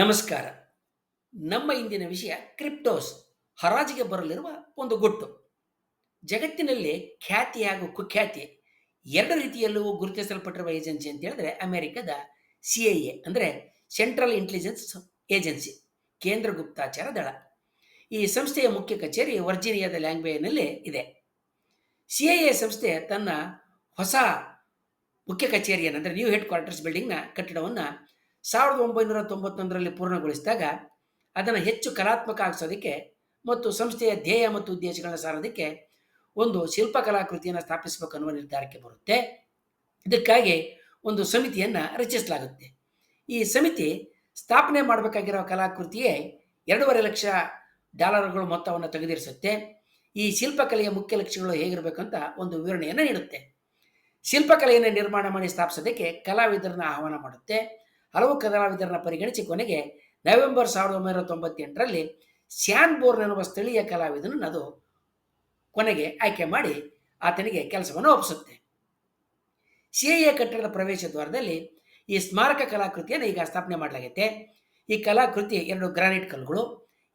ನಮಸ್ಕಾರ. ನಮ್ಮ ಇಂದಿನ ವಿಷಯ ಕ್ರಿಪ್ಟೋಸ್, ಹರಾಜಿಗೆ ಬರಲಿರುವ ಒಂದು ಗುಟ್ಟು. ಜಗತ್ತಿನಲ್ಲಿ ಖ್ಯಾತಿ ಹಾಗೂ ಕುಖ್ಯಾತಿ ಎರಡು ರೀತಿಯಲ್ಲೂ ಗುರುತಿಸಲ್ಪಟ್ಟಿರುವ ಏಜೆನ್ಸಿ ಅಂತ ಹೇಳಿದ್ರೆ ಅಮೆರಿಕದ ಸಿ ಐ ಎ, ಅಂದರೆ ಸೆಂಟ್ರಲ್ ಇಂಟೆಲಿಜೆನ್ಸ್ ಏಜೆನ್ಸಿ, ಕೇಂದ್ರ ಗುಪ್ತಾಚಾರ ದಳ. ಈ ಸಂಸ್ಥೆಯ ಮುಖ್ಯ ಕಚೇರಿ ವರ್ಜೀನಿಯಾದ ಲ್ಯಾಂಗ್ವೇಜ್ನಲ್ಲಿ ಇದೆ. ಸಿ ಐ ಎ ಸಂಸ್ಥೆ ತನ್ನ ಹೊಸ ಮುಖ್ಯ ಕಚೇರಿಯನ್ನು, ಅಂದರೆ ನ್ಯೂ ಹೆಡ್ ಕ್ವಾರ್ಟರ್ಸ್ ಬಿಲ್ಡಿಂಗ್ನ ಕಟ್ಟಡವನ್ನು ಸಾವಿರದ ಒಂಬೈನೂರ ತೊಂಬತ್ತೊಂದರಲ್ಲಿ ಪೂರ್ಣಗೊಳಿಸಿದಾಗ ಅದನ್ನು ಹೆಚ್ಚು ಕಲಾತ್ಮಕ ಆಗಿಸೋದಕ್ಕೆ ಮತ್ತು ಸಂಸ್ಥೆಯ ಧ್ಯೇಯ ಮತ್ತು ಉದ್ದೇಶಗಳನ್ನು ಸಾರೋದಕ್ಕೆ ಒಂದು ಶಿಲ್ಪಕಲಾಕೃತಿಯನ್ನು ಸ್ಥಾಪಿಸಬೇಕು ಅನ್ನುವ ನಿರ್ಧಾರಕ್ಕೆ ಬರುತ್ತೆ. ಇದಕ್ಕಾಗಿ ಒಂದು ಸಮಿತಿಯನ್ನು ರಚಿಸಲಾಗುತ್ತೆ. ಈ ಸಮಿತಿ ಸ್ಥಾಪನೆ ಮಾಡಬೇಕಾಗಿರೋ ಕಲಾಕೃತಿಯೇ ಎರಡೂವರೆ ಲಕ್ಷ ಡಾಲರ್ಗಳು ಮೊತ್ತವನ್ನು ತೆಗೆದಿರಿಸುತ್ತೆ. ಈ ಶಿಲ್ಪಕಲೆಯ ಮುಖ್ಯ ಲಕ್ಷ್ಯಗಳು ಹೇಗಿರಬೇಕಂತ ಒಂದು ವಿವರಣೆಯನ್ನು ನೀಡುತ್ತೆ. ಶಿಲ್ಪಕಲೆಯನ್ನು ನಿರ್ಮಾಣ ಮಾಡಿ ಸ್ಥಾಪಿಸೋದಕ್ಕೆ ಕಲಾವಿದರನ್ನ ಆಹ್ವಾನ ಮಾಡುತ್ತೆ. ಹಲವು ಕಲಾವಿದರನ್ನ ಪರಿಗಣಿಸಿ ಕೊನೆಗೆ ನವೆಂಬರ್ ಸಾವಿರದ ಒಂಬೈನೂರ ತೊಂಬತ್ತೆಂಟರಲ್ಲಿ ಸ್ಯಾನ್ ಬೋರ್ನ್ ಎನ್ನುವ ಸ್ಥಳೀಯ ಕಲಾವಿದನನ್ನು ಅದು ಕೊನೆಗೆ ಆಯ್ಕೆ ಮಾಡಿ ಆತನಿಗೆ ಕೆಲಸವನ್ನು ಒಪ್ಪಿಸುತ್ತೆ. ಸಿ ಎ ಕಟ್ಟಡದ ಪ್ರವೇಶ ದ್ವಾರದಲ್ಲಿ ಈ ಸ್ಮಾರಕ ಕಲಾಕೃತಿಯನ್ನು ಈಗ ಸ್ಥಾಪನೆ ಮಾಡಲಾಗುತ್ತೆ ಈ ಕಲಾಕೃತಿ ಎರಡು ಗ್ರಾನೈಟ್ ಕಲ್ಲುಗಳು,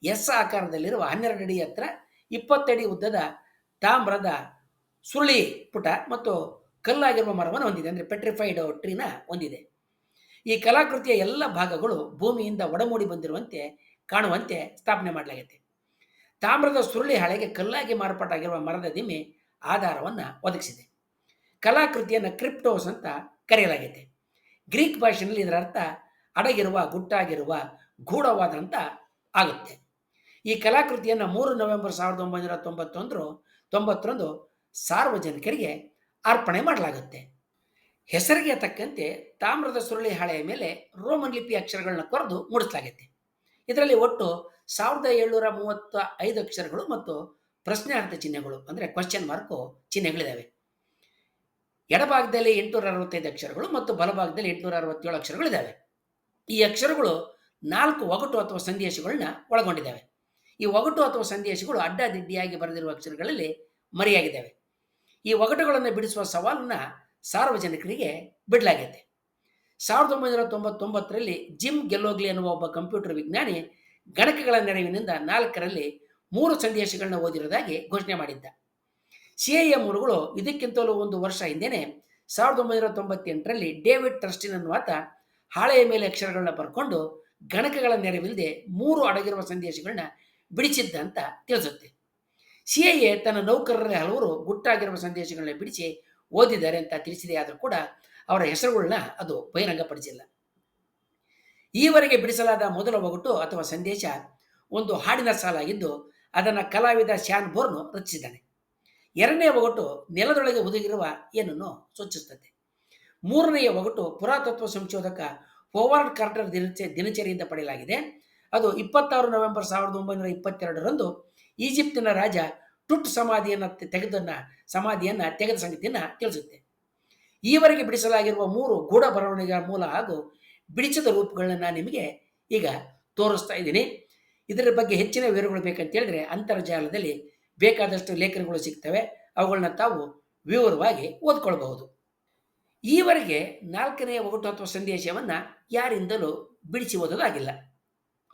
ಎಸ್ ಆಕಾರದಲ್ಲಿರುವ ಹನ್ನೆರಡು ಅಡಿ ಹತ್ರ ಇಪ್ಪತ್ತಡಿ ಉದ್ದದ ತಾಮ್ರದ ಸುರುಳಿ ಪುಟ ಮತ್ತು ಕಲ್ಲಾಗಿರುವ ಮರವನ್ನು ಹೊಂದಿದೆ. ಅಂದರೆ ಪೆಟ್ರಿಫೈಡ್ ಟ್ರೀನ ಹೊಂದಿದೆ. ಈ ಕಲಾಕೃತಿಯ ಎಲ್ಲ ಭಾಗಗಳು ಭೂಮಿಯಿಂದ ಒಡಮೂಡಿ ಬಂದಿರುವಂತೆ ಕಾಣುವಂತೆ ಸ್ಥಾಪನೆ ಮಾಡಲಾಗಿದೆ ತಾಮ್ರದ ಸುರುಳಿ ಹಳೆಗೆ ಕಲ್ಲಾಗಿ ಮಾರ್ಪಾಟಾಗಿರುವ ಮರದ ದಿಮ್ಮೆ ಆಧಾರವನ್ನು ಒದಗಿಸಿದೆ. ಕಲಾಕೃತಿಯನ್ನು ಕ್ರಿಪ್ಟೋಸ್ ಅಂತ ಕರೆಯಲಾಗಿದೆ ಗ್ರೀಕ್ ಭಾಷೆಯಲ್ಲಿ ಇದರ ಅರ್ಥ ಅಡಗಿರುವ, ಗುಟ್ಟಾಗಿರುವ, ಗೂಢವಾದಂತ ಆಗುತ್ತೆ. ಈ ಕಲಾಕೃತಿಯನ್ನು ಮೂರು ನವೆಂಬರ್ ಸಾವಿರದ ಒಂಬೈನೂರ ತೊಂಬತ್ತೊಂದರು ತೊಂಬತ್ತೊಂದು ಸಾರ್ವಜನಿಕರಿಗೆ ಅರ್ಪಣೆ ಮಾಡಲಾಗುತ್ತೆ. ಹೆಸರಿಗೆ ತಕ್ಕಂತೆ ತಾಮ್ರದ ಸುರುಳಿ ಹಾಳೆಯ ಮೇಲೆ ರೋಮನ್ ಲಿಪಿ ಅಕ್ಷರಗಳನ್ನ ಕೊರೆದು ಮೂಡಿಸಲಾಗಿದೆ ಇದರಲ್ಲಿ ಒಟ್ಟು ಸಾವಿರದ ಏಳ್ನೂರ ಮೂವತ್ತ ಐದು ಅಕ್ಷರಗಳು ಮತ್ತು ಪ್ರಶ್ನಾರ್ಥ ಚಿಹ್ನೆಗಳು, ಅಂದರೆ ಕ್ವಶನ್ ಮಾರ್ಕು ಚಿಹ್ನೆಗಳಿದ್ದಾವೆ ಎಡಭಾಗದಲ್ಲಿ ಎಂಟುನೂರ ಅರವತ್ತೈದು ಅಕ್ಷರಗಳು ಮತ್ತು ಬಲಭಾಗದಲ್ಲಿ ಎಂಟುನೂರ ಅರವತ್ತೇಳು ಅಕ್ಷರಗಳಿದ್ದಾವೆ ಈ ಅಕ್ಷರಗಳು ನಾಲ್ಕು ಒಗಟು ಅಥವಾ ಸಂದೇಶಗಳನ್ನ ಒಳಗೊಂಡಿದ್ದಾವೆ ಈ ಒಗಟು ಅಥವಾ ಸಂದೇಶಗಳು ಅಡ್ಡದಿಡ್ಡಿಯಾಗಿ ಬರೆದಿರುವ ಅಕ್ಷರಗಳಲ್ಲಿ ಮರೆಯಾಗಿದ್ದಾವೆ ಈ ಒಗಟುಗಳನ್ನು ಬಿಡಿಸುವ ಸವಾಲನ್ನು ಸಾರ್ವಜನಿಕರಿಗೆ ಬಿಡಲಾಗೈತೆ. ಸಾವಿರದ ಒಂಬೈನೂರ ತೊಂಬತ್ತೊಂಬತ್ತರಲ್ಲಿ ಜಿಮ್ ಗೆಲ್ಲೋಗ್ಲಿ ಎನ್ನುವ ಒಬ್ಬ ಕಂಪ್ಯೂಟರ್ ವಿಜ್ಞಾನಿ ಗಣಕಗಳ ನೆರವಿನಿಂದ ನಾಲ್ಕರಲ್ಲಿ ಮೂರು ಸಂದೇಶಗಳನ್ನ ಓದಿರೋದಾಗಿ ಘೋಷಣೆ ಮಾಡಿದ್ದ. ಸಿ ಐ ಎ ಮೂರುಗಳು ಇದಕ್ಕಿಂತಲೂ ಒಂದು ವರ್ಷ ಹಿಂದೆನೆ ಸಾವಿರದ ಒಂಬೈನೂರ ತೊಂಬತ್ತೆಂಟರಲ್ಲಿ ಡೇವಿಡ್ ಟ್ರಸ್ಟಿನ್ ಅನ್ನುವಾತ ಹಾಳೆಯ ಮೇಲೆ ಅಕ್ಷರಗಳನ್ನ ಬರ್ಕೊಂಡು ಗಣಕಗಳ ನೆರವಿಲ್ಲದೆ ಮೂರು ಅಡಗಿರುವ ಸಂದೇಶಗಳನ್ನ ಬಿಡಿಸಿದ್ದ ಅಂತ ತಿಳಿಸುತ್ತೆ. ಸಿ ಐ ಎ ತನ್ನ ನೌಕರರಲ್ಲಿ ಹಲವರು ಗುಟ್ಟಾಗಿರುವ ಸಂದೇಶಗಳನ್ನ ಬಿಡಿಸಿ ಓದಿದ್ದಾರೆ ಅಂತ ತಿಳಿಸಿದೆ ಆದರೂ ಕೂಡ ಅವರ ಹೆಸರುಗಳನ್ನ ಅದು ಬಹಿರಂಗಪಡಿಸಿಲ್ಲ. ಈವರೆಗೆ ಬಿಡಿಸಲಾದ ಮೊದಲ ಒಗಟು ಅಥವಾ ಸಂದೇಶ ಒಂದು ಹಾಡಿನ ಸಾಲಾಗಿದ್ದು ಅದನ್ನು ಕಲಾವಿದ ಶ್ಯಾನ್ ಬೋರ್ನು ರಚಿಸಿದ್ದಾನೆ. ಎರಡನೇ ಒಗಟು ನೆಲದೊಳಗೆ ಒದಗಿರುವ ಏನನ್ನು ಸೂಚಿಸುತ್ತದೆ? ಮೂರನೆಯ ಒಗಟು ಪುರಾತತ್ವ ಸಂಶೋಧಕ ಹೋವಾರ್ಡ್ ಕಾರ್ಟರ್ ದಿನಚ, ದಿನಚರಿಯಿಂದ ಪಡೆಯಲಾಗಿದೆ. ಅದು ಇಪ್ಪತ್ತಾರು ನವೆಂಬರ್ ಸಾವಿರದ ಒಂಬೈನೂರ ಇಪ್ಪತ್ತೆರಡರಂದು ಈಜಿಪ್ಟಿನ ರಾಜ ಟುಟ್ ಸಮಾಧಿಯನ್ನು ತೆಗೆದನ್ನ, ಸಮಾಧಿಯನ್ನು ತೆಗೆದ ಸಂಗತಿಯನ್ನು ತಿಳಿಸುತ್ತೆ. ಈವರೆಗೆ ಬಿಡಿಸಲಾಗಿರುವ ಮೂರು ಗೂಢ ಬರವಣಿಗೆಯ ಮೂಲ ಹಾಗೂ ಬಿಡಿಸಿದ ರೂಪಗಳನ್ನ ನಾನು ನಿಮಗೆ ಈಗ ತೋರಿಸ್ತಾ ಇದ್ದೀನಿ. ಇದರ ಬಗ್ಗೆ ಹೆಚ್ಚಿನ ವಿವರಗಳು ಬೇಕಂತೇಳಿದ್ರೆ ಅಂತರ್ಜಾಲದಲ್ಲಿ ಬೇಕಾದಷ್ಟು ಲೇಖನಗಳು ಸಿಗ್ತವೆ. ಅವುಗಳನ್ನ ತಾವು ವಿವರವಾಗಿ ಓದ್ಕೊಳ್ಬಹುದು. ಈವರೆಗೆ ನಾಲ್ಕನೆಯ ಅಥವಾ ಸಂದೇಶವನ್ನು ಯಾರಿಂದಲೂ ಬಿಡಿಸಿ ಓದೋದಾಗಿಲ್ಲ.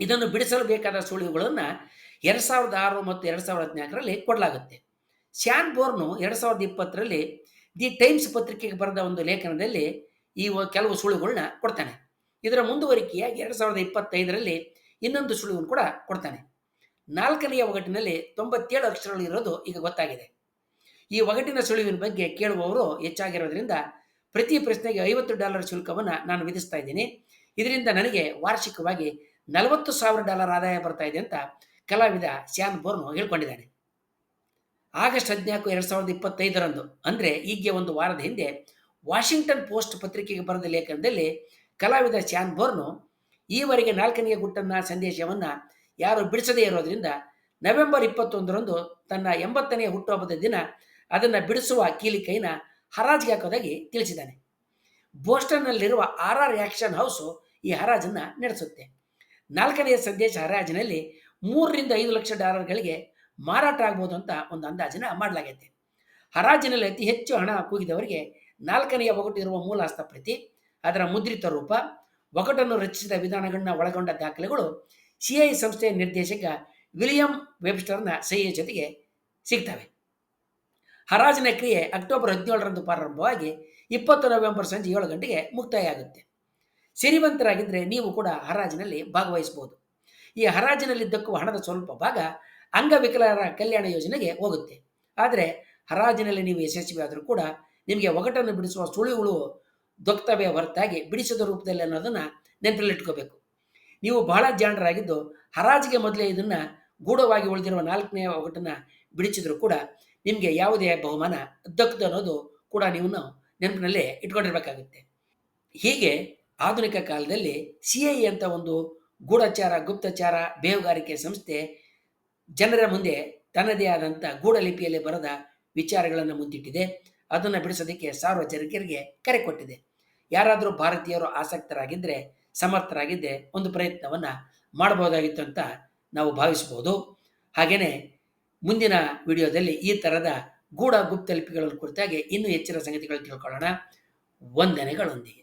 ಇದನ್ನು ಬಿಡಿಸಲು ಬೇಕಾದ ಸುಳಿವುಗಳನ್ನು ಎರಡು ಸಾವಿರದ ಆರು ಮತ್ತು ಎರಡು ಸಾವಿರದ ಹದಿನಾಲ್ಕರಲ್ಲಿ ಕೊಡಲಾಗುತ್ತೆ. ಶ್ಯಾನ್ ಬೋರ್ನು ಎರಡು ಸಾವಿರದ ಇಪ್ಪತ್ತರಲ್ಲಿ ದಿ ಟೈಮ್ಸ್ ಪತ್ರಿಕೆಗೆ ಬರೆದ ಒಂದು ಲೇಖನದಲ್ಲಿ ಈ ಕೆಲವು ಸುಳಿವುಗಳನ್ನ ಕೊಡ್ತಾನೆ. ಇದರ ಮುಂದುವರಿಕೆಯಾಗಿ ಎರಡು ಸಾವಿರದ ಇಪ್ಪತ್ತೈದರಲ್ಲಿ ಇನ್ನೊಂದು ಸುಳಿವನ್ನು ಕೂಡ ಕೊಡ್ತಾನೆ. ನಾಲ್ಕನೆಯ ಒಗಟಿನಲ್ಲಿ ತೊಂಬತ್ತೇಳು ಅಕ್ಷರಗಳು ಇರೋದು ಈಗ ಗೊತ್ತಾಗಿದೆ. ಈ ಒಗಟಿನ ಸುಳಿವಿನ ಬಗ್ಗೆ ಕೇಳುವವರು ಹೆಚ್ಚಾಗಿರೋದ್ರಿಂದ ಪ್ರತಿ ಪ್ರಶ್ನೆಗೆ ಐವತ್ತು ಡಾಲರ್ ಶುಲ್ಕವನ್ನು ನಾನು ವಿಧಿಸ್ತಾ ಇದ್ದೀನಿ. ಇದರಿಂದ ನನಗೆ ವಾರ್ಷಿಕವಾಗಿ ನಲವತ್ತು ಸಾವಿರ ಡಾಲರ್ ಆದಾಯ ಬರ್ತಾ ಇದೆ ಅಂತ ಕಲಾವಿದ ಶ್ಯಾನ್ ಬೋರ್ನು ಹೇಳ್ಕೊಂಡಿದ್ದಾನೆ. ಆಗಸ್ಟ್ ಹದಿನಾಲ್ಕು, ಎರಡು ಸಾವಿರದ ಇಪ್ಪತ್ತೈದರಂದು, ಅಂದರೆ ಈಗ್ಗೆ ಒಂದು ವಾರದ ಹಿಂದೆ, ವಾಷಿಂಗ್ಟನ್ ಪೋಸ್ಟ್ ಪತ್ರಿಕೆಗೆ ಬರೆದ ಲೇಖನದಲ್ಲಿ ಕಲಾವಿದ ಶ್ಯಾನ್ ಬೋರ್ನು ಈವರೆಗೆ ನಾಲ್ಕನೆಯ ಗುಟ್ಟನ್ನ ಸಂದೇಶವನ್ನು ಯಾರು ಬಿಡಿಸದೇ ಇರೋದರಿಂದ ನವೆಂಬರ್ ಇಪ್ಪತ್ತೊಂದರಂದು ತನ್ನ ಎಂಬತ್ತನೆಯ ಹುಟ್ಟುಹಬ್ಬದ ದಿನ ಅದನ್ನು ಬಿಡಿಸುವ ಕೀಲಿಕೈನ ಹರಾಜಿಗೆ ಹಾಕೋದಾಗಿ ತಿಳಿಸಿದ್ದಾನೆ. ಬೋಸ್ಟನ್ನಲ್ಲಿರುವ ಆರ್ ಆರ್ ಆ್ಯಕ್ಷನ್ ಹೌಸು ಈ ಹರಾಜನ್ನು ನಡೆಸುತ್ತೆ. ನಾಲ್ಕನೆಯ ಸಂದೇಶ ಹರಾಜಿನಲ್ಲಿ ಮೂರರಿಂದ ಐದು ಲಕ್ಷ ಡಾಲರ್ಗಳಿಗೆ ಮಾರಾಟ ಆಗ್ಬೋದು ಅಂತ ಒಂದು ಅಂದಾಜಿನ ಮಾಡಲಾಗೈತೆ. ಹರಾಜಿನಲ್ಲಿ ಅತಿ ಹೆಚ್ಚು ಹಣ ಕೂಗಿದವರಿಗೆ ನಾಲ್ಕನೆಯ ಒಗಟು ಇರುವ ಮೂಲ ಪ್ರತಿ, ಅದರ ಮುದ್ರಿತ ರೂಪ, ಒಗಟನ್ನು ರಚಿಸಿದ ವಿಧಾನಗಳನ್ನ ಒಳಗೊಂಡ ದಾಖಲೆಗಳು ಸಿಐ ಸಂಸ್ಥೆಯ ನಿರ್ದೇಶಕ ವಿಲಿಯಂ ವೆಬ್ಸ್ಟರ್ನ ಸಹಿಯ ಜೊತೆಗೆ ಸಿಗ್ತವೆ. ಹರಾಜಿನ ಕ್ರಿಯೆ ಅಕ್ಟೋಬರ್ ಹದಿನೇಳರಂದು ಪ್ರಾರಂಭವಾಗಿ ಇಪ್ಪತ್ತು ನವೆಂಬರ್ ಸಂಜೆ ಏಳು ಗಂಟೆಗೆ ಮುಕ್ತಾಯ ಆಗುತ್ತೆ ಸಿರಿವಂತರಾಗಿದ್ದರೆ ನೀವು ಕೂಡ ಹರಾಜಿನಲ್ಲಿ ಭಾಗವಹಿಸಬಹುದು. ಈ ಹರಾಜಿನಲ್ಲಿದ್ದಕ್ಕೂ ಹಣದ ಸ್ವಲ್ಪ ಭಾಗ ಅಂಗವಿಕಲರ ಕಲ್ಯಾಣ ಯೋಜನೆಗೆ ಹೋಗುತ್ತೆ. ಆದರೆ ಹರಾಜಿನಲ್ಲಿ ನೀವು ಯಶಸ್ವಿಯಾದರೂ ಕೂಡ ನಿಮಗೆ ಒಗಟನ್ನು ಬಿಡಿಸುವ ಸುಳಿವುಗಳು ದೊಕ್ತವೆ ಹೊರತಾಗಿ ಬಿಡಿಸಿದ ರೂಪದಲ್ಲಿ ಅನ್ನೋದನ್ನು ನೆನಪಲ್ಲಿಟ್ಕೋಬೇಕು ನೀವು ಬಹಳ ಜಾಣರಾಗಿದ್ದು ಹರಾಜಿಗೆ ಮೊದಲೇ ಇದನ್ನು ಗೂಢವಾಗಿ ಉಳಿದಿರುವ ನಾಲ್ಕನೇ ಒಗಟನ್ನು ಬಿಡಿಸಿದ್ರು ಕೂಡ ನಿಮಗೆ ಯಾವುದೇ ಬಹುಮಾನ ದಕ್ಕದು ಅನ್ನೋದು ಕೂಡ ನೀವು ನೆನಪಿನಲ್ಲೇ ಇಟ್ಕೊಂಡಿರ್ಬೇಕಾಗುತ್ತೆ. ಹೀಗೆ ಆಧುನಿಕ ಕಾಲದಲ್ಲಿ ಸಿ ಐ ಅಂತ ಒಂದು ಗೂಢಚಾರ, ಗುಪ್ತಚಾರ, ಬೇಹುಗಾರಿಕೆ ಸಂಸ್ಥೆ ಜನರ ಮುಂದೆ ತನ್ನದೇ ಆದಂಥ ಗೂಢಲಿಪಿಯಲ್ಲಿ ಬರೆದ ವಿಚಾರಗಳನ್ನು ಮುಂದಿಟ್ಟಿದೆ. ಅದನ್ನು ಬಿಡಿಸೋದಕ್ಕೆ ಸಾರ್ವಜನಿಕರಿಗೆ ಕರೆ ಕೊಟ್ಟಿದೆ. ಯಾರಾದರೂ ಭಾರತೀಯರು ಆಸಕ್ತರಾಗಿದ್ದರೆ ಸಮರ್ಥರಾಗಿದ್ದರೆ ಒಂದು ಪ್ರಯತ್ನವನ್ನು ಮಾಡಬಹುದಾಗಿತ್ತು ಅಂತ ನಾವು ಭಾವಿಸ್ಬೋದು ಹಾಗೆಯೇ ಮುಂದಿನ ವಿಡಿಯೋದಲ್ಲಿ ಈ ಥರದ ಗೂಢ ಗುಪ್ತಲಿಪಿಗಳ ಕುರಿತಾಗಿ ಇನ್ನೂ ಹೆಚ್ಚಿನ ಸಂಗತಿಗಳು ತಿಳ್ಕೊಳ್ಳೋಣ. ವಂದನೆಗಳೊಂದಿಗೆ.